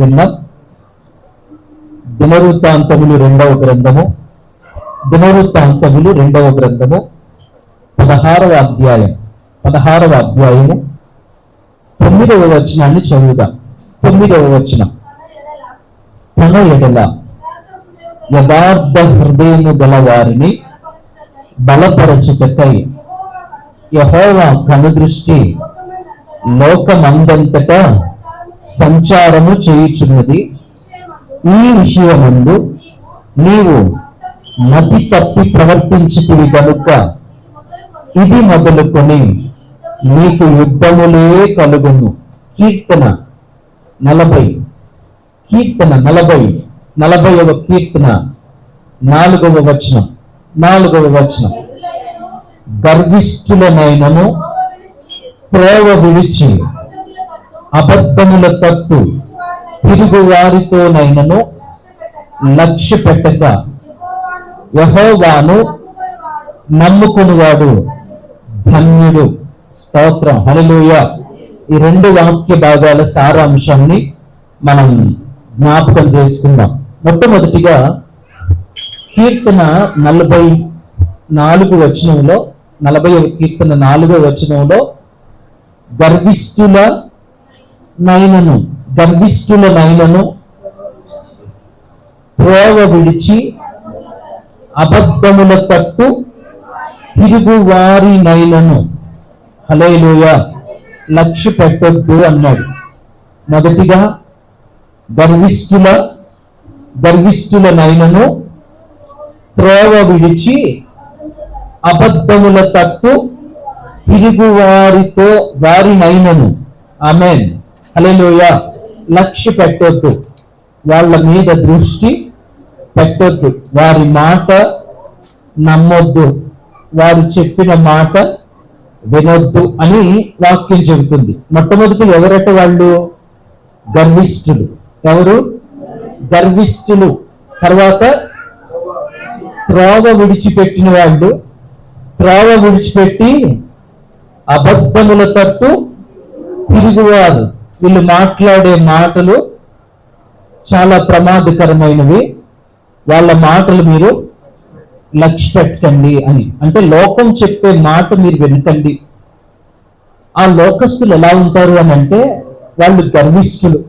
విన్నాం. దినవృత్తాంతములు రెండవ గ్రంథము. దినవృత్తాంతములు రెండవ గ్రంథము. పదహారవ అధ్యాయం. పదహారవ అధ్యాయము. తొమ్మిదవ వచనాన్ని చదువుదాం. తొమ్మిదవ వచనం. తన ఎడల యథార్థ హృదయము గల వారిని బలపరచుటకై యహోవా కనుదృష్టి లోకమందంతటా సంచారము చేయుచున్నది. ఈ విషయముందు నీవు మతి తప్పి ప్రవర్తించుకుని కనుక ఇది మొదలుకొని నీకు యుద్ధములే కలుగును. కీర్తన నలభై. కీర్తన నలభై. నలభైవ కీర్తన. నాలుగవ వచనం. నాలుగవ వచనం. గర్విష్ఠులనైనను త్రోవ విడిచి అబద్ధముల తట్టు తిరుగు వారితోనైనను లక్ష్య పెట్టక యహోవాను నమ్ముకునివాడు. ధన్యుడు. స్తోత్రం. హల్లెలూయ. ఈ రెండు వాక్య భాగాల సారాంశాన్ని మనం జ్ఞాపకం చేసుకుందాం. మొట్టమొదటిగా కీర్తన నలభై నాలుగు వచనంలో నలభై కీర్తన నాలుగో వచనంలో గర్విష్ఠుల నైనను గర్భిష్ఠుల నైనను త్రోవ విడిచి అబద్ధముల తట్టు తిరుగువారి నైనను హలేలుయ లక్ష్య పెట్టొద్దు అన్నాడు. మొదటిగా గర్విష్ఠుల గర్విష్ఠుల నైనను త్రోవ విడిచి అబద్ధముల తట్టు తిరుగువారితో వారి నైనను ఆమెన్. అలెలుయ లక్ష్య పెట్టొద్దు. వాళ్ళ మీద దృష్టి పెట్టొద్దు. వారి మాట నమ్మొద్దు. వారు చెప్పిన మాట వినొద్దు అని వాక్యం చెబుతుంది. మొట్టమొదటి ఎవరట వాళ్ళు? గర్విష్ఠులు. ఎవరు? గర్విష్ఠులు. తర్వాత త్రోవ విడిచిపెట్టిన వాళ్ళు. త్రోవ విడిచిపెట్టి అబద్ధముల తట్టు తిరుగువారు. వీళ్ళు మాట్లాడే మాటలు చాలా ప్రమాదకరమైనవి. వాళ్ళ మాటలు మీరు లక్ష్య పెట్టండి అని. అంటే లోకం చెప్పే మాట మీరు వినకండి. ఆ లోకస్తులు ఎలా ఉంటారు అని అంటే వాళ్ళు గర్విష్ఠులు.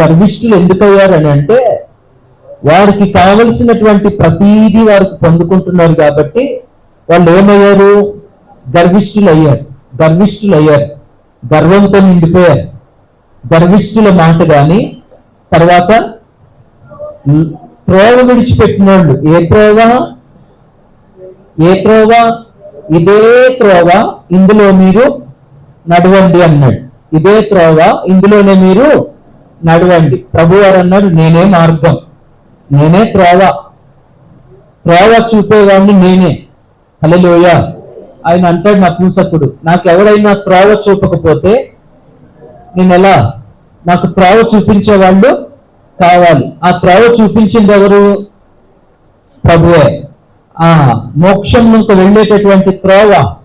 గర్విష్ఠులు ఎందుకు అయ్యారు అని అంటే వారికి కావలసినటువంటి ప్రతీది వారికి పొందుకుంటున్నారు కాబట్టి వాళ్ళు ఏమయ్యారు? గర్విష్ఠులు అయ్యారు గర్విష్ఠులు అయ్యారు గర్వంతో నిండిపోయారు. గర్విష్ఠుల మాట కానీ తర్వాత త్రోవ విడిచిపెట్టిన వాళ్ళు ఏ త్రోవ? ఏ త్రోవ? ఇదే త్రోవ ఇందులో మీరు నడవండి అన్నాడు. ఇదే త్రోవ ఇందులోనే మీరు నడవండి. ప్రభు వారు అన్నాడు నేనే మార్గం. నేనే త్రోవ. త్రోవ చూపేవాడిని నేనే. హలోయ ఆయన అంటాడు నా పూసకుడు నాకు ఎవరైనా త్రోవ చూపకపోతే నేను ఎలా నాకు త్రోవ చూపించే వాళ్ళు కావాలి. ఆ త్రోవ చూపించింది ఎవరు? ప్రభువే. ఆ మోక్షం నుంచి వెళ్ళేటటువంటి త్రోవ.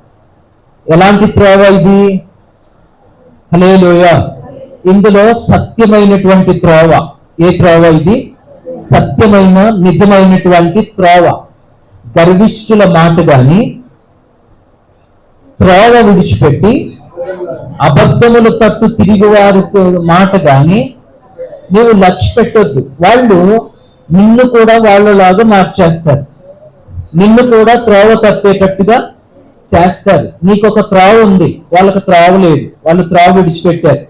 ఎలాంటి త్రోవ ఇది? హలేలోయ ఇందులో సత్యమైనటువంటి త్రోవ. ఏ త్రోవ ఇది? సత్యమైన నిజమైనటువంటి త్రోవ. గర్విష్ఠుల మాట గాని త్రోవ విడిచిపెట్టి అబద్ధములు తట్టు తిరిగి వారితో మాట కానీ నీవు లక్ష్య పెట్టొద్దు వాళ్ళు నిన్ను కూడా వాళ్ళలాగా మార్చేస్తారు. నిన్ను కూడా త్రోవ తప్పేటట్టుగా చేస్తారు. నీకు ఒక త్రావ ఉంది. వాళ్ళకి త్రావ లేదు. వాళ్ళు త్రావ విడిచిపెట్టారు.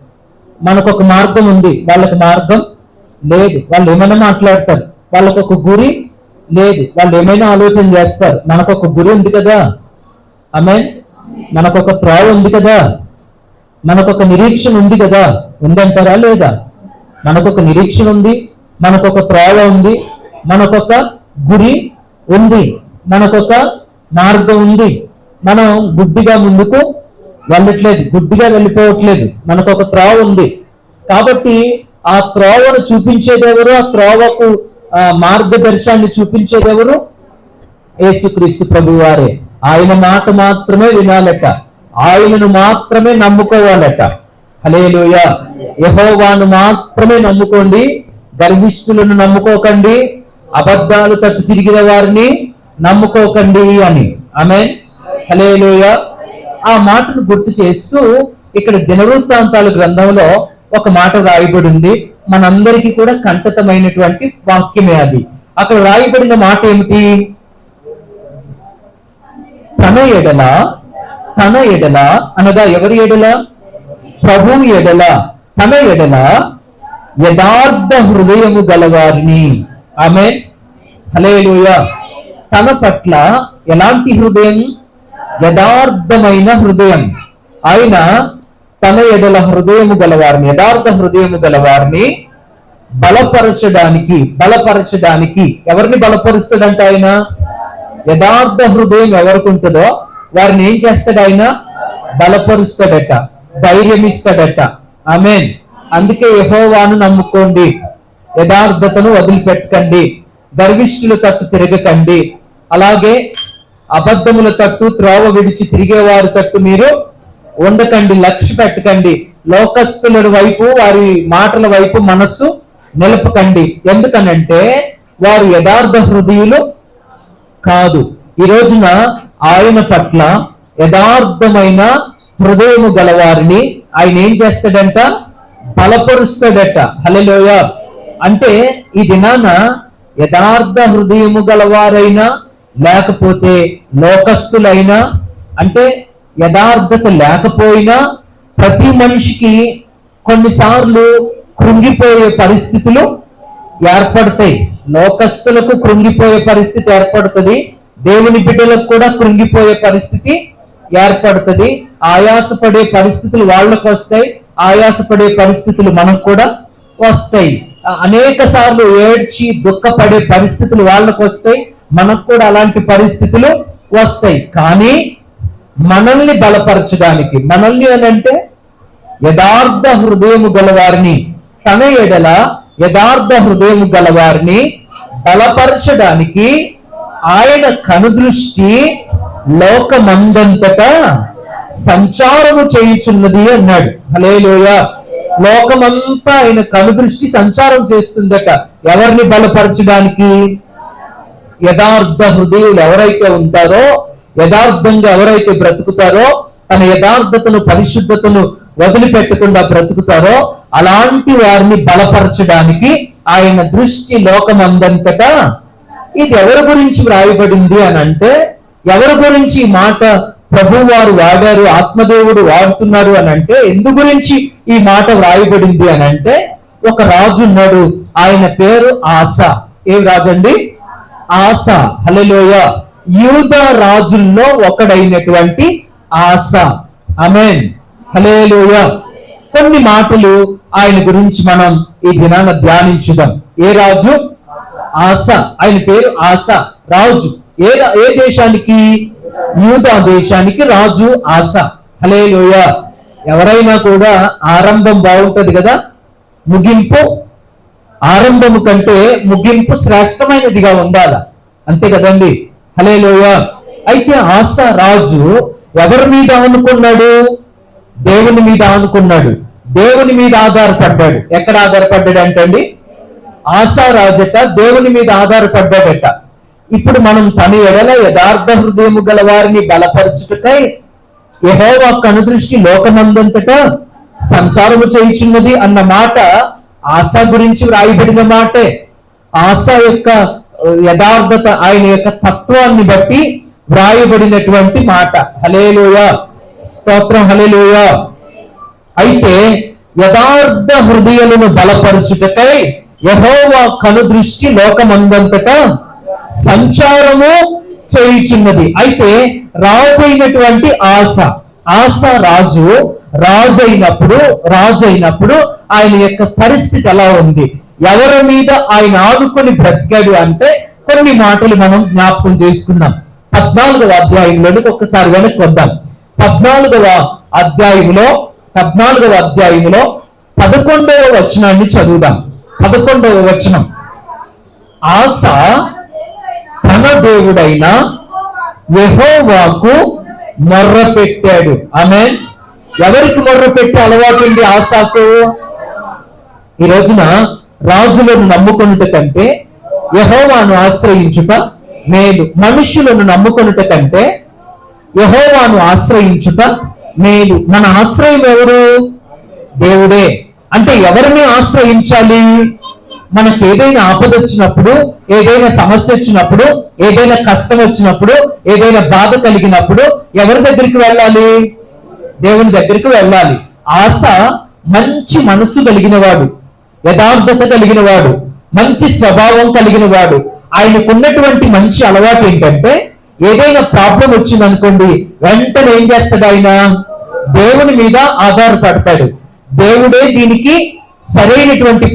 మనకు ఒక మార్గం ఉంది. వాళ్ళకి మార్గం లేదు. వాళ్ళు ఏమైనా మాట్లాడతారు. వాళ్ళకు ఒక గురి లేదు. వాళ్ళు ఏమైనా ఆలోచన చేస్తారు. మనకు ఒక గురి ఉంది కదా. ఆమె మనకు ఒక త్రావ ఉంది కదా. మనకొక నిరీక్షణ ఉంది కదా? ఉందంటారా లేదా? మనకొక నిరీక్షణ ఉంది మనకొక ప్రేమ త్రోవ ఉంది మనకొక గురి ఉంది మనకొక మార్గం ఉంది. మనం గుడ్డిగా ముందుకు వెళ్ళట్లేదు గుడ్డిగా వెళ్ళిపోవట్లేదు. మనకు ఒక త్రోవ ఉంది. కాబట్టి ఆ త్రోవను చూపించేదెవరు? ఆ త్రోవకు మార్గదర్శనాన్ని చూపించేదెవరు? యేసుక్రీస్తు ప్రభు వారే ఆయన మాట మాత్రమే వినాలట. ఆయనను మాత్రమే నమ్ముకోవాలట. హలేలుయ యహోవాను మాత్రమే నమ్ముకోండి. గర్భిష్ఠులను నమ్ముకోకండి. అబద్ధాలు తట్టు తిరిగిన వారిని నమ్ముకోకండి అని. ఆమె హలేలుయ ఆ మాటను గుర్తు చేస్తూ ఇక్కడ దినవృత్తాంతాల గ్రంథంలో ఒక మాట రాయబడి ఉంది మనందరికీ కూడా కంటతమైనటువంటి వాక్యమే అది. అక్కడ రాయబడిన మాట ఏమిటి? తన ఎడల తన ఎడల అనగా ఎవరి ఎడల? ప్రభు ఎడల. తన ఎడల యథార్థ హృదయము గలవారిని. ఆమె హలేలుయ తన పట్ల ఎలాంటి హృదయం? యథార్థమైన హృదయం. ఆయన తన ఎడల హృదయము గలవారిని యథార్థ హృదయము గలవారిని బలపరచడానికి బలపరచడానికి ఎవరిని బలపరుస్తాడంట ఆయన? యథార్థ హృదయం ఎవరికి ఉంటుందో వారిని ఏం చేస్తాడు ఆయన? బలపరుస్తాడట ధైర్యం ఇస్తాడట ఆమెన్. అందుకే యహోవాను నమ్ముకోండి. యథార్థతను వదిలిపెట్టకండి. గర్విష్ఠుల తట్టు తిరగకండి. అలాగే అబద్ధముల తట్టు త్రోవ విడిచి తిరిగేవారి తట్టు మీరు ఉండకండి లక్ష్య పెట్టకండి. లోకస్తుల వైపు వారి మాటల వైపు మనస్సు నిలపకండి. ఎందుకనంటే వారు యథార్థ హృదయులు కాదు. ఈ రోజున ఆయన పట్ల యథార్థమైన హృదయము గలవారిని ఆయన ఏం చేస్తాడంట? బలపరుస్తాడట. హలలోయ అంటే ఈ దినాన యథార్థ హృదయము గలవారైనా లేకపోతే లోకస్తులైనా అంటే యథార్థత లేకపోయినా ప్రతి మనిషికి కొన్నిసార్లు కృంగిపోయే పరిస్థితులు ఏర్పడతాయి. లోకస్తులకు కృంగిపోయే పరిస్థితి ఏర్పడుతుంది. దేవుని బిడ్డలకు కూడా కృంగిపోయే పరిస్థితి ఏర్పడుతుంది. ఆయాసపడే పరిస్థితులు వాళ్ళకు వస్తాయి. ఆయాసపడే పరిస్థితులు మనకు కూడా వస్తాయి. అనేక సార్లు ఏడ్చి దుఃఖపడే పరిస్థితులు వాళ్ళకు వస్తాయి. మనకు కూడా అలాంటి పరిస్థితులు వస్తాయి. కానీ మనల్ని బలపరచడానికి మనల్ని అనంటే యథార్థ హృదయము గలవారిని తన ఎడల యథార్థ హృదయము గలవారిని బలపరచడానికి ఆయన కనుదృష్టి లోకమందంతటా సంచారము చేయుచున్నది అన్నాడు. హలేలోయ లోకమంతా ఆయన కనుదృష్టి సంచారం చేస్తుందట. ఎవరిని బలపరచడానికి? యథార్థ హృదయులు ఎవరైతే ఉంటారో యథార్థంగా ఎవరైతే బ్రతుకుతారో తన యథార్థతను పరిశుద్ధతను వదిలిపెట్టకుండా బ్రతుకుతారో అలాంటి వారిని బలపరచడానికి ఆయన దృష్టి లోకమందంతటా ఇది ఎవరి గురించి వ్రాయబడింది అని అంటే ఎవరి గురించి మాట ప్రభు వారు వాడారు ఆత్మదేవుడు వాడుతున్నారు అని అంటే ఎందు గురించి ఈ మాట వ్రాయబడింది అని అంటే ఒక రాజు ఉన్నాడు ఆయన పేరు ఆశ ఏం రాజు అండి ఆశ హలలోయ యూద రాజుల్లో ఒకడైనటువంటి ఆశ అమెన్ హలేలోయ కొన్ని మాటలు ఆయన గురించి మనం ఈ దినాన ధ్యానించుదాం. ఏ రాజు? ఆశ ఆయన పేరు ఆశ రాజు. ఏ ఏ దేశానికి? యూదా దేశానికి రాజు ఆశ హలే ఎవరైనా కూడా ఆరంభం బాగుంటది కదా? ముగింపు ఆరంభము కంటే ముగింపు శ్రేష్టమైనదిగా ఉండాల? అంతే కదండి. హలే అయితే ఆశ రాజు ఎవరి మీద అనుకున్నాడు దేవుని మీద అనుకున్నాడు దేవుని మీద ఆధారపడ్డాడు. ఎక్కడ ఆధారపడ్డాడు అంటే ఆశారాజట దేవుని మీద ఆధారపడ్డాడట ఇప్పుడు మనం తన ఎడల యథార్థ హృదయము గల వారిని బలపరచుటకై యహోవా కనుదృష్టి లోకమందంతట సంచారము చేయుచున్నది అన్న మాట ఆశ గురించి వ్రాయబడిన మాటే. ఆశ యొక్క యథార్థత ఆయన యొక్క తత్వాన్ని బట్టి వ్రాయబడినటువంటి మాట. హలేలుయ స్తోత్రం హలేలుయ అయితే యథార్థ హృదయలను బలపరుచుటకై యహోవా కనుదృష్టి లోకమందంతటా సంచారము చేయుచున్నది. అయితే రాజు అయినటువంటి ఆశ ఆశ రాజు రాజు అయినప్పుడు రాజు అయినప్పుడు ఆయన యొక్క పరిస్థితి ఎలా ఉంది? ఎవరి మీద ఆయన ఆదుకొని బ్రతికాడు అంటే కొన్ని మాటలు మనం జ్ఞాపకం చేసుకున్నాం పద్నాలుగవ అధ్యాయంలోనికి ఒక్కసారి వెనక్కి వద్దాం. పద్నాలుగవ అధ్యాయంలో పద్నాలుగవ అధ్యాయంలో పదకొండవ వచనాన్ని చదువుదాం. పదకొండవ వచనం. ఆశ తన దేవుడైన యహోవాకు మొర్ర పెట్టాడు ఆమె ఎవరికి మొర్ర పెట్టే అలవాటు ఉంది ఆశాకు ఈ రోజున రాజులను నమ్ముకున్నట కంటే యహోవాను ఆశ్రయించుట మేలు. మనుషులను నమ్ముకొనుట కంటే యహోవాను ఆశ్రయించుట మేలు. మన ఆశ్రయం ఎవరు? దేవుడే. అంటే ఎవరిని ఆశ్రయించాలి? మనకు ఏదైనా ఆపద వచ్చినప్పుడు ఏదైనా సమస్య వచ్చినప్పుడు ఏదైనా కష్టం వచ్చినప్పుడు ఏదైనా బాధ కలిగినప్పుడు ఎవరి దగ్గరికి వెళ్ళాలి? దేవుని దగ్గరికి వెళ్ళాలి. ఆశ మంచి మనసు కలిగిన వాడు యథార్థత కలిగిన వాడు మంచి స్వభావం కలిగిన వాడు ఆయనకున్నటువంటి మంచి అలవాటు ఏంటంటే ఏదైనా ప్రాబ్లం వచ్చిందనుకోండి వెంటనే ఏం చేస్తాడు ఆయన? దేవుని మీద ఆధారపడతాడు. దేవుడే దీనికి సరైనటువంటి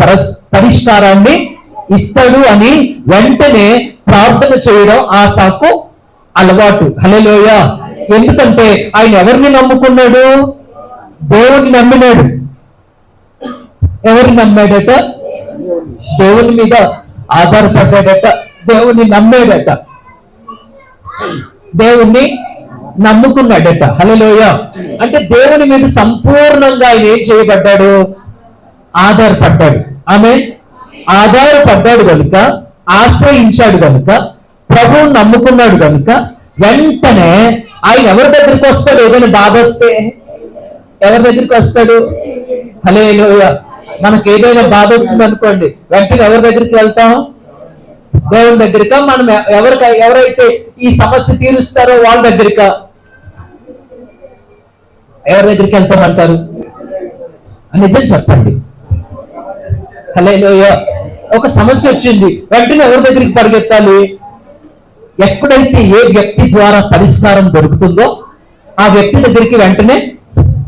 పరిష్కారాన్ని ఇస్తాడు అని వెంటనే ప్రార్థన చేయడం ఆశాకు అలవాటు. హలోయ ఎందుకంటే ఆయన ఎవరిని నమ్ముకున్నాడు? దేవుని నమ్మినాడు. ఎవరిని నమ్మాడట? దేవుని మీద ఆధారపడ్డాడట. దేవుని నమ్మాడట. దేవుణ్ణి నమ్ముకున్నాడట హలోయ అంటే దేవుని మీద సంపూర్ణంగా ఆయన ఏం చేయబడ్డాడు? ఆధారపడ్డాడు. ఆమె ఆధారపడ్డాడు కనుక ఆశ్రయించాడు కనుక ప్రభువు నమ్ముకున్నాడు కనుక వెంటనే ఆయన ఎవరి దగ్గరికి వస్తాడు? ఏదైనా బాధ వస్తే ఎవరి దగ్గరికి వస్తాడు? హలే మనకి ఏదైనా బాధ వచ్చిందనుకోండి వెంటనే ఎవరి దగ్గరికి వెళ్తాం? దేవుని దగ్గరిక మనం ఎవరికి ఎవరైతే ఈ సమస్య తీరుస్తారో వాళ్ళ దగ్గరిక. ఎవరి దగ్గరికి వెళ్తామంటారు నిజం చెప్పండి. హలే ఒక సమస్య వచ్చింది. వెంటనే ఎవరి దగ్గరికి పరిగెత్తాలి? ఎక్కడైతే ఏ వ్యక్తి ద్వారా పరిష్కారం దొరుకుతుందో ఆ వ్యక్తి దగ్గరికి వెంటనే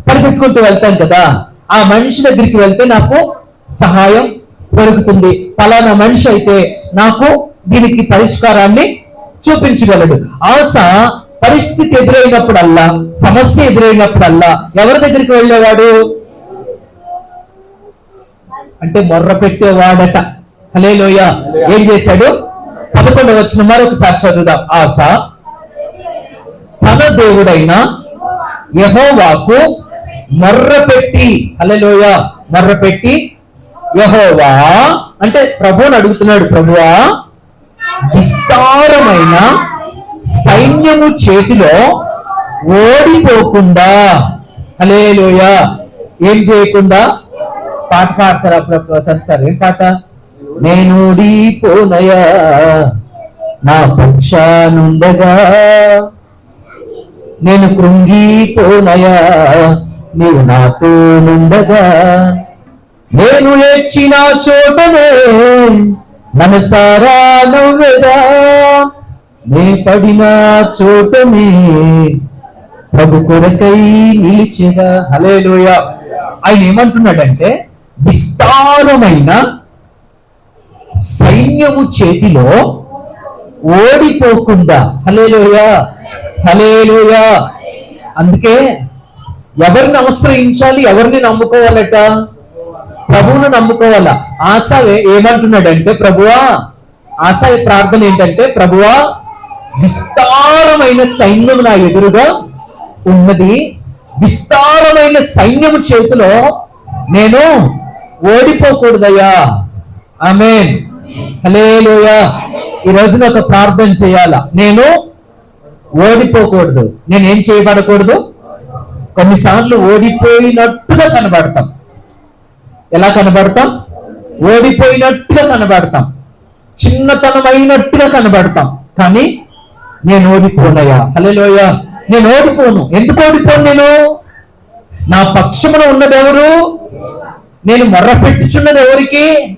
పరిగెత్తుకుంటూ వెళ్తాం కదా. ఆ మనిషి దగ్గరికి వెళ్తే నాకు సహాయం దొరుకుతుంది. ఫలానా మనిషి అయితే నాకు దీనికి పరిష్కారాన్ని చూపించగలడు. ఆశ పరిస్థితి ఎదురైనప్పుడల్లా సమస్య ఎదురైనప్పుడల్లా ఎవరి దగ్గరికి వెళ్ళేవాడు? అంటే మొర్ర పెట్టేవాడట. హలేలోయ ఏం చేశాడు? పదకొండు వచ్చిన మరొకసారి చదువుదాం. ఆశ తన దేవుడైన యహోవాకు మొర్ర పెట్టి హలేలోయ మొర్ర పెట్టి యహోవా అంటే ప్రభువుని అడుగుతున్నాడు ప్రభువా విస్తారమైన సైన్యము చేతిలో ఓడిపోకుండా హలేలోయ ఏం చేయకుండా పాట పాడతారా ప్రభు సార్ ఏం పాట? నేను ఓడిపోనయా నా పక్షానుండగా నేను కృంగిపోనయా నీవు నాతో నుండగా నేను ఏడ్చిన చోటనే మనసారా నవ్వెదా నే పడిన చోటనే ప్రభు కొరకై హలే హలేలోయ ఆయన ఏమంటున్నాడంటే విస్తారమైన సైన్యము చేతిలో ఓడిపోకుండా. హలేలోయ హలేలోయ అందుకే ఎవరిని ఆశ్రయించాలి ఎవరిని నమ్ముకోవాలట? ప్రభువును నమ్ముకోవాల? ఆశ ఏమంటున్నాడంటే ప్రభువా ఆశ ప్రార్థన ఏంటంటే ప్రభువా విస్తారమైన సైన్యం నా ఎదురుగా ఉన్నది. విస్తారమైన సైన్యము చేతిలో నేను ఓడిపోకూడదయ్యా. ఆమె హలేలుయ ఈ రోజున ఒక ప్రార్థన చేయాల? నేను ఓడిపోకూడదు. నేనేం చేయబడకూడదు? కొన్నిసార్లు ఓడిపోయినట్టుగా కనబడతాం. ఎలా కనబడతాం? ఓడిపోయినట్టుగా కనబడతాం. చిన్నతనమైనట్టుగా కనబడతాం. కానీ నేను ఓడిపోనయ్యా. హలోయ నేను ఓడిపోను. ఎందుకు ఓడిపోను నేను? నా పక్షమున ఉన్నదెవరు నేను మొర్ర పెట్టుచున్నది ఎవరికి?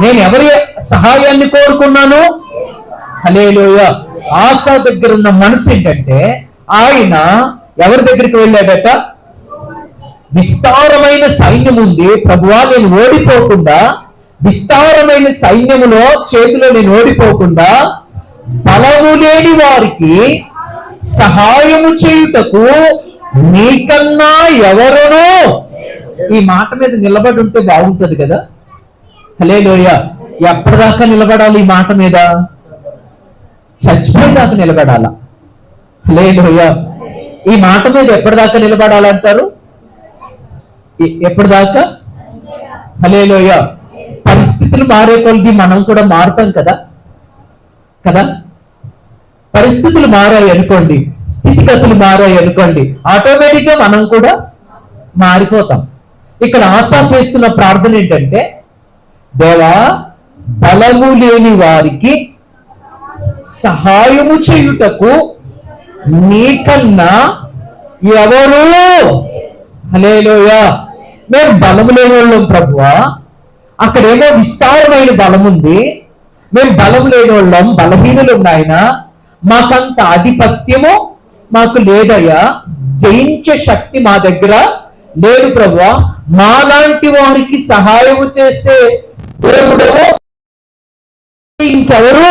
నేను ఎవరి సహాయాన్ని కోరుకున్నాను? హలేలోయ ఆశ దగ్గర ఉన్న మనసు ఏంటంటే ఆయన ఎవరి దగ్గరికి వెళ్ళాడట? విస్తారమైన సైన్యం ఉంది ప్రభువా నేను ఓడిపోకుండా విస్తారమైన సైన్యములో చేతిలో నేను ఓడిపోకుండా బలము లేని వారికి సహాయము చేయుటకు నీకన్నా ఎవరునో. ఈ మాట మీద నిలబడి ఉంటే బాగుంటది కదా. హలే లోయ ఎప్పటిదాకా నిలబడాలి ఈ మాట మీద? చచ్చిపోయేదాకా నిలబడాలా? హలే లోయ ఈ మాట మీద ఎప్పటిదాకా నిలబడాలంటారు? ఎప్పుడు దాకా హలేలోయ పరిస్థితులు మారే కొలిది మనం కూడా మారుతాం కదా? కదా? పరిస్థితులు మారాయి అనుకోండి స్థితిగతులు మారాయి అనుకోండి ఆటోమేటిక్గా మనం కూడా మారిపోతాం. ఇక్కడ ఆశ చేస్తున్న ప్రార్థన ఏంటంటే దేవా బలము లేని వారికి సహాయము చేయుటకు నీకన్నా ఎవరు? హలేలోయా మేము బలము లేని వాళ్ళం ప్రభువా. అక్కడేమో విస్తారమైన బలం ఉంది. మేము బలం లేని వాళ్ళం బలహీనులు ఉన్నాయన మాకంత ఆధిపత్యము మాకు లేదయ్యా. జయించే శక్తి మా దగ్గర లేదు ప్రభువా. మాలాంటి వారికి సహాయం చేసే దేవుడు ఇంకెవరు?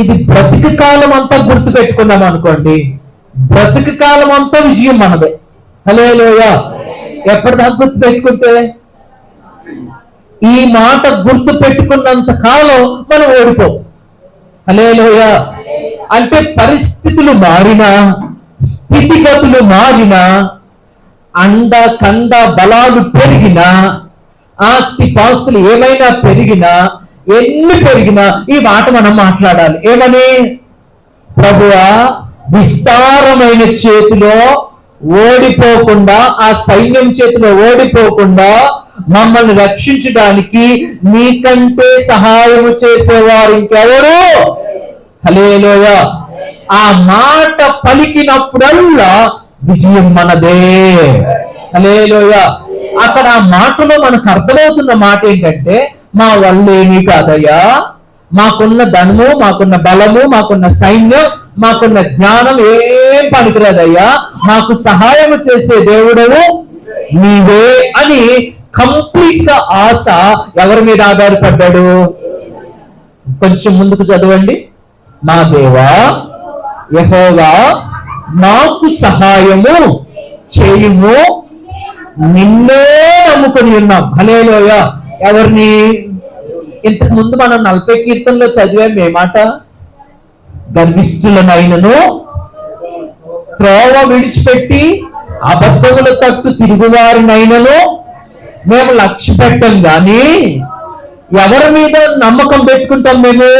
ఇది బ్రతికి కాలం అంతా గుర్తు పెట్టుకున్నాం అనుకోండి. బ్రతికి కాలం అంతా విజయం మనదే. హలేలోయ ఎప్పటిదాకా గుర్తు పెట్టుకుంటే? ఈ మాట గుర్తు పెట్టుకున్నంత కాలం మనం ఓడిపో. హలేలోయ అంటే పరిస్థితులు మారినా స్థితిగతులు మారినా అండ కండ బలాలు పెరిగినా ఆస్తి పాస్తులు ఏమైనా పెరిగినా ఎన్ని పెరిగినా ఈ మాట మనం మాట్లాడాలి. ఏమని? ప్రభువా విస్తారమైన చేతిలో ఓడిపోకుండా ఆ సైన్యం చేతిలో ఓడిపోకుండా మమ్మల్ని రక్షించడానికి నీకంటే సహాయం చేసేవారు ఇంకెవరు? హలేలోయ ఆ మాట పలికినప్పుడల్లా విజయం మనదే. హలేలోయ అక్కడ ఆ మాటలో మనకు అర్థమవుతున్న మాట ఏంటంటే మా వల్లేమీ కాదయ్యా. మాకున్న ధనము మాకున్న బలము మాకున్న సైన్యం మాకున్న జ్ఞానం ఏం పనికిరాదయ్యా. మాకు సహాయం చేసే దేవుడవు నీవే అని కంప్లీట్గా ఆశ ఎవరి మీద ఆధారపడ్డాడు? కొంచెం ముందుకు చదవండి. మా దేవా యహోవా నాకు సహాయము చేయుము. నిన్నే నమ్ముకొని ఉన్నాం. హలేలోయ ఎవరిని? ఇంతకు ముందు మనం నలభై కీర్తనలో చదివాం ఏమాట గర్విష్ఠులనైనను త్రోవ విడిచిపెట్టి అబద్ధముల తట్టు తిరుగువారినైనను మేము లక్ష్య పెట్టం కానీ ఎవరి మీద నమ్మకం పెట్టుకుంటాం మేము?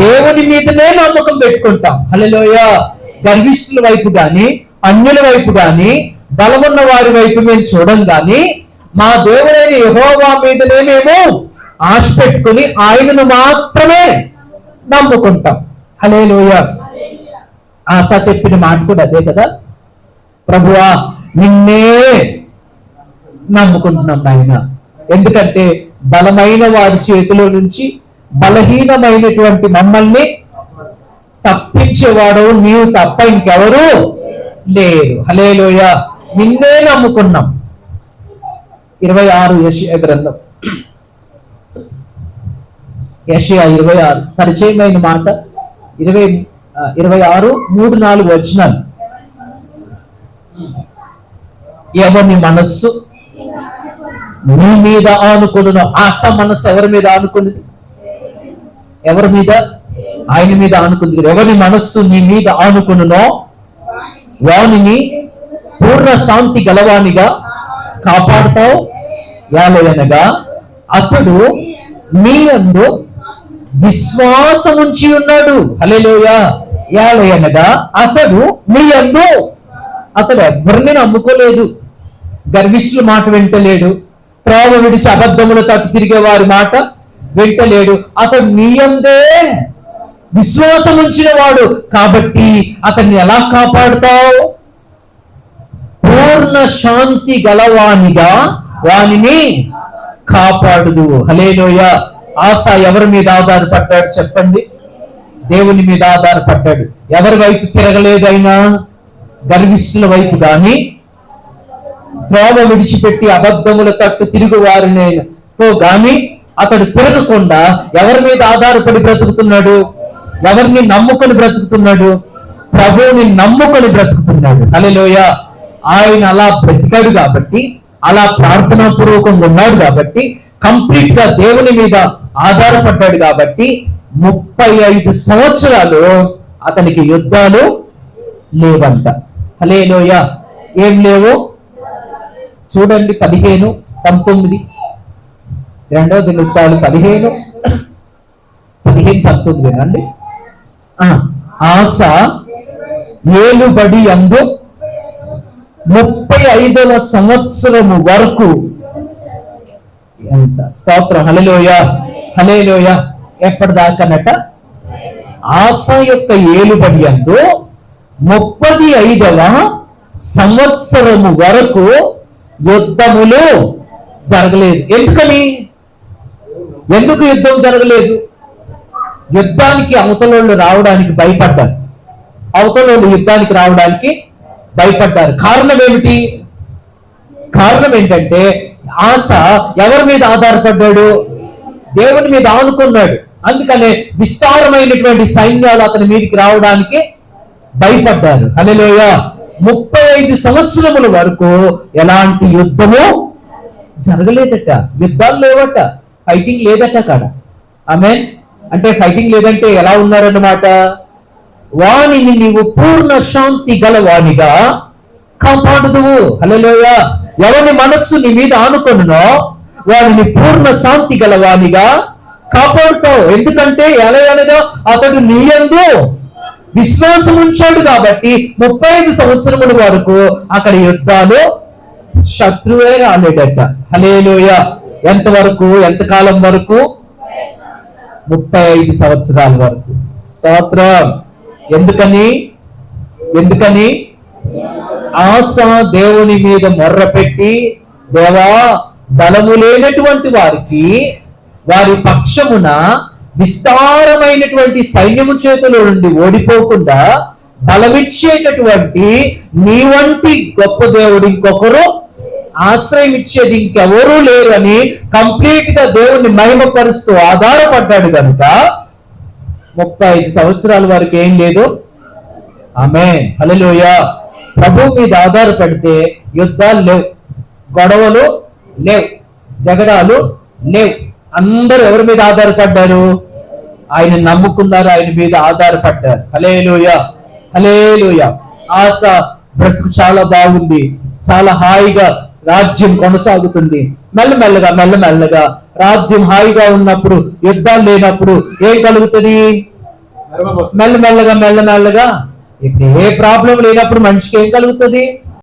దేవుని మీదనే నమ్మకం పెట్టుకుంటాం. హలోయ గర్విష్ఠుల వైపు కానీ అన్యుల వైపు కానీ బలమున్న వారి వైపు మేము చూడం కానీ మా దేవుడైన యహోవా మీదనే మేము ఆశ పెట్టుకుని ఆయనను మాత్రమే నమ్ముకుంటాం. హలే లోయ ఆశ చెప్పిన మాట కూడా అదే కదా? ప్రభువా నిన్నే నమ్ముకుంటున్నాం నాయన. ఎందుకంటే బలమైన వారి చేతిలో నుంచి బలహీనమైనటువంటి మమ్మల్ని తప్పించేవాడు నీవు తప్ప ఇంకెవరు లేరు. హలేలోయ నిన్నే నమ్ముకున్నాం. ఇరవై ఆరు యషియా గ్రంథం. యషియా ఇరవై ఆరు. పరిచయమైన మాట. ఇరవై ఇరవై ఆరు మూడు నాలుగు వచ్చినాలు ఎవరి మనస్సు? నీ మీద ఆనుకును ఆశ మనస్సు ఎవరి మీద ఆనుకున్నది ఎవరి మీద? ఆయన మీద ఆనుకుంది. ఎవరి మనస్సు నీ మీద ఆనుకునునో వాణిని పూర్ణ శాంతి గలవానిగా కాపాడుతావు యాలయనగా అతడు మీ అందు విశ్వాసం ఉంచి ఉన్నాడు హలేలోయ యాలయనగా అతడు మీ అందు అతడు ఎవరిని నమ్ముకోలేదు. గర్విష్ఠుల మాట వింటలేడు. త్రోవ విడిచి అబద్ధములు తట్టు తిరిగే వారి మాట వింటలేడు. అతడు నీ అందే విశ్వాసం ఉంచిన వాడు. కాబట్టి అతన్ని ఎలా కాపాడుతావు? పూర్ణ శాంతి గలవానిగా వానిని కాపాడుదు హలేలోయ ఆశ ఎవరి మీద ఆధారపడ్డాడు చెప్పండి? దేవుని మీద ఆధారపడ్డాడు. ఎవరి వైపు తిరగలేదైనా గర్విష్ఠుల వైపు గాని త్రోవ విడిచిపెట్టి అబద్ధముల తట్టు తిరుగు వారిని గాని అతడు తిరగకుండా ఎవరి మీద ఆధారపడి బ్రతుకుతున్నాడు? ఎవరిని నమ్ముకొని బ్రతుకుతున్నాడు? ప్రభువుని నమ్ముకొని బ్రతుకుతున్నాడు. అలెలోయ ఆయన అలా బ్రతికాడు కాబట్టి అలా ప్రార్థనా పూర్వకంగా ఉన్నాడు కాబట్టి కంప్లీట్గా దేవుని మీద ఆధారపడ్డాడు కాబట్టి ముప్పై ఐదు సంవత్సరాలు అతనికి యుద్ధాలు లేవంట. హలేలోయ ఏం లేవు? చూడండి పదిహేను పంతొమ్మిది. రెండవది యుద్ధాలు పదిహేను. పదిహేను పంతొమ్మిది అండి. ఆ, ఆశ ఏలుబడి అందు ముప్పై ఐదవ సంవత్సరము వరకు ఎంత? స్తోత్రం. హలలోయ హలేలోయ ఎప్పటిదాకానట ఆశ యొక్క ఏలుబడి అందు ముప్పది ఐదవ సంవత్సరము వరకు యుద్ధములు జరగలేదు. ఎందుకని? ఎందుకు యుద్ధం జరగలేదు? యుద్ధానికి అవతలోళ్ళు రావడానికి భయపడ్డారు. అవతలోళ్ళు యుద్ధానికి రావడానికి భయపడ్డారు. కారణం ఏమిటి? కారణం ఏంటంటే ఆశ ఎవరి మీద ఆధారపడ్డాడు? దేవుని మీద ఆనుకున్నాడు. అందుకనే విస్తారమైనటువంటి సైన్యాలు అతని మీదకి రావడానికి భయపడ్డారు. హల్లెలూయా! ముప్పై ఐదు సంవత్సరముల వరకు ఎలాంటి యుద్ధము జరగలేదట. యుద్ధాలు లేవట. ఫైటింగ్ లేదట కాడ ఆమె అంటే ఫైటింగ్ లేదంటే ఎలా ఉన్నారన్నమాట? వాణిని నీవు పూర్ణ శాంతి గల వాణిగా కాపాడుదువు. హల్లెలూయ! ఎవరి మనస్సు నీ మీద ఆనుకొనునో వాడిని పూర్ణ శాంతి గలవానిగా కాపాడుతావు. ఎందుకంటే ఎలా అనగా అతడు నీయందు విశ్వాసం ఉంచాడు కాబట్టి ముప్పై ఐదు సంవత్సరముల వరకు అక్కడ యుద్ధాలు శత్రువే రాలేదట హలేలోయ ఎంత వరకు ఎంత కాలం వరకు? ముప్పై ఐదు సంవత్సరాల వరకు. స్తోత్రం. ఎందుకని? ఎందుకని? ఆశ దేవుని మీద మొర్ర పెట్టి దేవా బలము లేనటువంటి వారికి వారి పక్షమున విస్తారమైనటువంటి సైన్యము చేతిలో నుండి ఓడిపోకుండా బలమిచ్చేటటువంటి నీ వంటి గొప్ప దేవుడు ఇంకొకరు ఆశ్రయం ఇచ్చేది ఇంకెవరూ లేరు అని కంప్లీట్గా దేవుణ్ణి మహిమపరుస్తూ ఆధారపడ్డాడు కనుక ముప్పై ఐదు సంవత్సరాల వరకు ఏం లేదు. ఆమె హల్లెలూయ. ప్రభు మీద ఆధారపడితే యుద్ధాలు లేవు గొడవలు లేవు జగడాలు లేవు. అందరూ ఎవరి మీద ఆధారపడ్డారు? ఆయన నమ్ముకున్నారు ఆయన మీద ఆధారపడ్డారు. హలేలుయ హలేలుయ ఆశ బ్రతుకు చాలా బాగుంది. చాలా హాయిగా రాజ్యం కొనసాగుతుంది. మెల్లమెల్లగా మెల్లమెల్లగా రాజ్యం హాయిగా ఉన్నప్పుడు యుద్ధాలు లేనప్పుడు ఏం కలుగుతుంది? మెల్లమెల్లగా మెల్లమెల్లగా ఇప్పుడు ఏ ప్రాబ్లం లేనప్పుడు మనిషికి ఏం కలుగుతుంది?